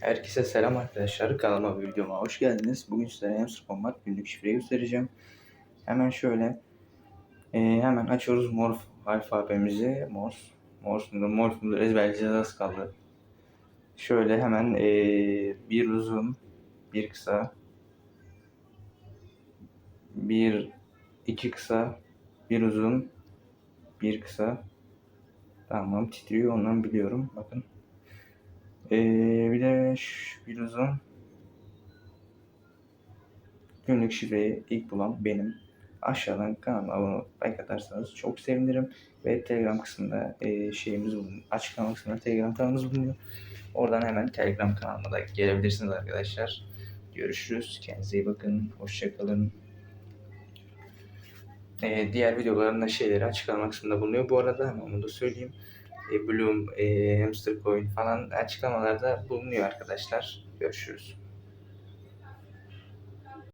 Herkese selam arkadaşlar. Kanalıma videoma hoş geldiniz. Bugün sizlere hamster combat günlük şifreyi göstereceğim. Hemen şöyle e, hemen açıyoruz morf alfabemizi. Morse. Morse mudur, morf mudur ezberleyeceğiz az kaldı. Şöyle hemen e, bir uzun, bir kısa, bir iki kısa, bir uzun, bir kısa. Tamam titriyor ondan biliyorum. Bakın. Ee, bir de uzun günlük şifreyi ilk bulan benim. Aşağıdan kanalıma abone olup like atarsanız çok sevinirim. Ve Telegram kısmında e, şeyimiz bulunuyor. Açıklama kısmında Telegram kanalımız bulunuyor. Oradan hemen Telegram kanalıma da gelebilirsiniz arkadaşlar. Görüşürüz. Kendinize iyi bakın. Hoşçakalın. Ee, diğer videolarında şeyleri açıklama kısmında bulunuyor. Bu arada hemen onu da söyleyeyim. E, Bloom, e, Hamster Coin falan açıklamalarda bulunuyor arkadaşlar. Görüşürüz.